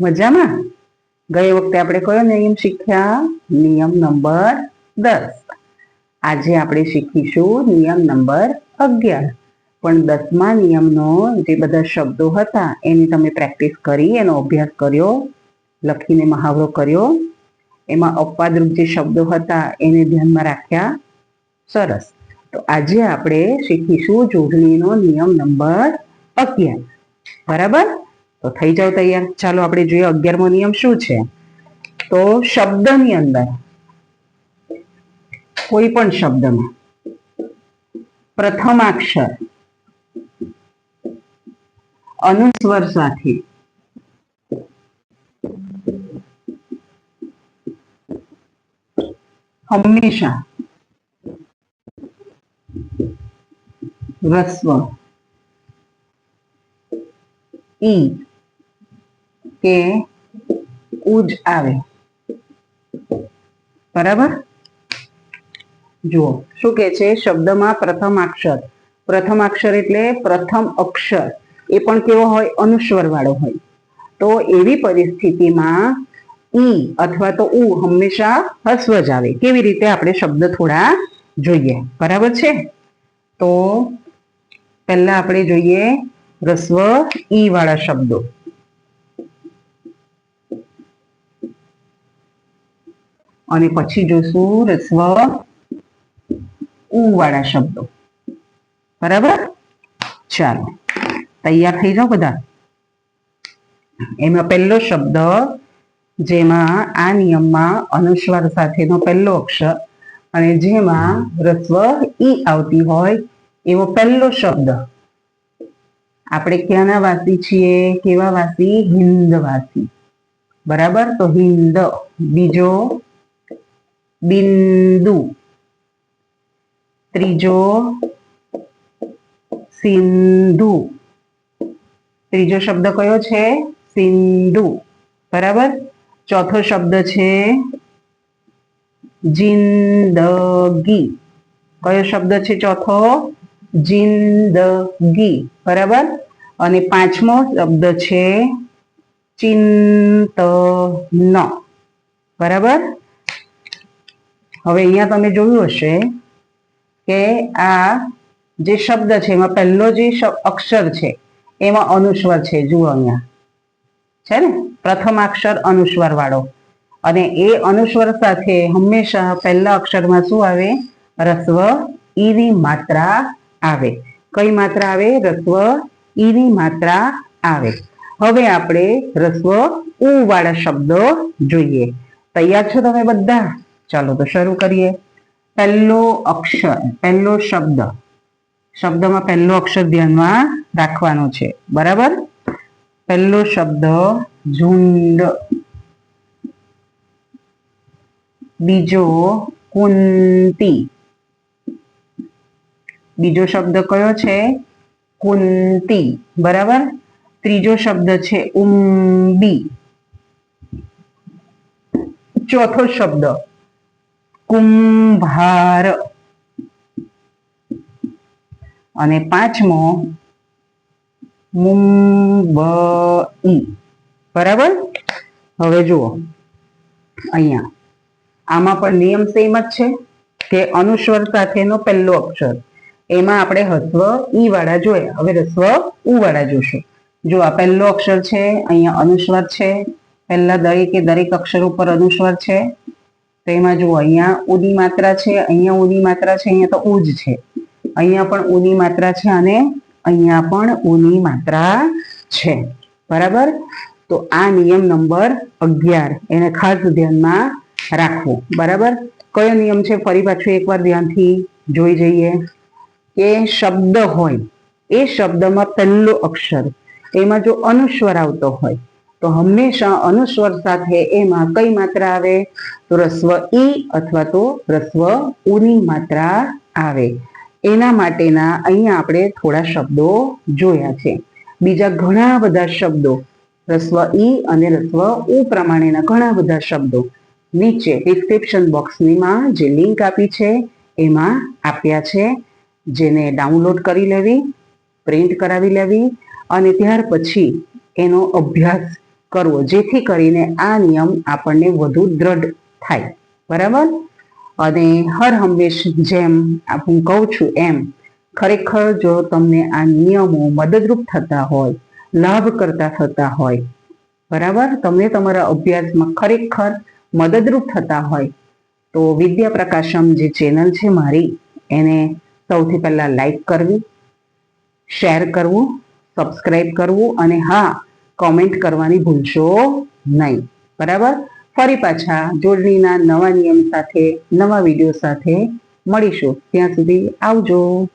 મજામાં? ગઈ વખતે આપણે કયો નિયમ શીખ્યા? નિયમ નંબર દસ. આજે આપણે શીખીશું નિયમ નંબર અગિયાર. પણ દસમા નિયમનો જે બધા શબ્દો હતા, એની તમે પ્રેક્ટિસ કરી, એનો અભ્યાસ કર્યો, લખીને મહાવરો કર્યો, એમાં અપવાદરૂપ જે શબ્દો હતા, એને ધ્યાનમાં રાખ્યા. સરસ. તો આજે આપણે શીખીશું જોડણીનો નિયમ નંબર અગિયાર. બરાબર? તો થઈ જાવ તૈયાર. ચાલો આપણે જોઈએ અગિયારમો નિયમ શું છે? તો શબ્દની અંદર, કોઈ પણ શબ્દમાં, પ્રથમ અક્ષર અનુસ્વર સાથે હંમેશા, રસ્વ, ઈ કે ઉજ આવે. બરાબર? જુઓ, શું કે છે? શબ્દમાં પ્રથમ અક્ષર. પ્રથમ અક્ષર એટલે પ્રથમ અક્ષર. એ પણ કેવો હોય? અનુસ્વર વાળો હોય. તો એવી પરિસ્થિતિમાં ઈ અથવા તો ઉ હંમેશા હસ્વ જ આવે. કેવી રીતે? આપણે શબ્દ થોડા જોઈએ. બરાબર છે? તો પહેલા આપણે જોઈએ રસ્વ ઈ વાળા શબ્દો. અને પછી જોશું રસ્વ ઉ વાળા શબ્દો. બરાબર? ચાલો. તૈયાર થઈ જાઓ બધા. એમાં પહેલો શબ્દ, જેમાં આ નિયમમાં અનુસ્વાર સાથેનો પહેલો અક્ષર અને જેમાં રસ્વ ઈ આવતી હોય એવો પહેલો શબ્દ. આપણે ક્યાંના વાસી છીએ? કેવા વાસી? હિન્દ વાસી. બરાબર? તો હિન્દ. બીજો બિંદુ. ત્રીજો સિંધુ. ત્રીજો શબ્દ કયો છે? સિંધુ. બરાબર? ચોથો શબ્દ છે જિંદગી. કયો શબ્દ છે ચોથો? જિંદગી. બરાબર? અને પાંચમો શબ્દ છે ચિંતન. બરાબર? હવે અહીંયા તમે જોયું હશે કે આ જે શબ્દ છે, એમાં પહેલો જે અક્ષર છે, એમાં અનુસ્વાર છે, જુઓ અહીંયા. છે ને? પ્રથમ અક્ષર અનુસ્વાર વાળો અને એ અનુસ્વાર સાથે હંમેશા પહેલા અક્ષરમાં શું આવે? રસ્વ, ઈની માત્રા આવે. કઈ માત્રા આવે? રસ્વ, ઈની માત્રા આવે. હવે આપણે રસ્વ ઉ વાળા શબ્દો જોઈએ. તૈયાર છો તમે બધા? ચાલો તો શરૂ કરીએ પહેલો અક્ષર પહેલો શબ્દ શબ્દમાં પહેલો અક્ષર ધ્યાનમાં રાખવાનો છે બરાબર પહેલો શબ્દ ઝુંડ બીજો કુંતી બીજો શબ્દ કયો છે કુંતી બરાબર ત્રીજો શબ્દ છે ઉંબી ચોથો શબ્દ કુંભાર. અને પાંચમો બરાબર? હવે જુઓ. અહીંયા. આમાં પણ નિયમ સેમ જ છે કે અનુસ્વર સાથેનો પહેલો અક્ષર. એમાં આપણે હસ્વ ઈ વાળા જોયા. હવે રસ્વ ઉ વાળા જોશું. જો આ પહેલો અક્ષર છે, અહીંયા અનુસ્વાર છે, પહેલા દરેકે દરેક અક્ષર ઉપર અનુસ્વાર છે. તો એમાં જુઓ, અહીંયા ઉની માત્રા છે, અહીંયા ઉની માત્રા છે, અહીંયા તો ઉજ છે. અહીંયા પણ ઉની માત્રા છે અને અહીંયા પણ ઉની માત્રા છે. બરાબર? તો આ નિયમ નંબર અગિયાર. એને ખાસ ધ્યાનમાં રાખવું. બરાબર? કયો નિયમ છે? ફરી પાછું એકવાર ધ્યાનથી જોઈ જઈએ. કે શબ્દ હોય. એ શબ્દમાં પહેલો અક્ષર. એમાં જો અનુસ્વર આવતો હોય તો હંમેશા અનુસ્વર સાથે એમાં કઈ માત્રા આવે? તો રસ્વ ઈ અથવા તો રસ્વ ઉની માત્રા આવે. એના માટેના અહીંયા આપણે થોડા શબ્દો જોયા છે. બીજા ઘણા બધા શબ્દો, રસ્વ ઈ અને રસ્વ ઉ પ્રમાણેના ઘણા બધા શબ્દો. નીચે ડિસ્ક્રિપ્શન બોક્સનીમાં જે લિંક આપી છે, એમાં આપ્યા છે. જેને ડાઉનલોડ કરી લેવી પ્રિન્ટ કરાવી લેવી અને ત્યાર પછી એનો અભ્યાસ કરવો, જેથી કરીને આ નિયમ આપણને વધુ દ્રઢ થાય. બરાબર? અને હર હંમેશ જેમ હું કહું છું એમ, ખરેખર જો તમને આ નિયમો મદદરૂપ થતા હોય, લાભ કરતા થતા હોય, બરાબર? તમને તમારા અભ્યાસમાં ખરેખર મદદરૂપ થતા હોય, તો વિદ્યા પ્રકાશમ જે ચેનલ છે મારી, એને સૌથી પહેલાં લાઈક કરવી, શેર કરવું સબસ્ક્રાઈબ કરવું અને હા કોમેન્ટ કરવાની ભૂલશો નહીં. બરાબર? ફરી પાછા જોડણીના નવા નિયમ સાથે, નવા વીડિયો સાથે મળીશું. ત્યાં સુધી આવજો.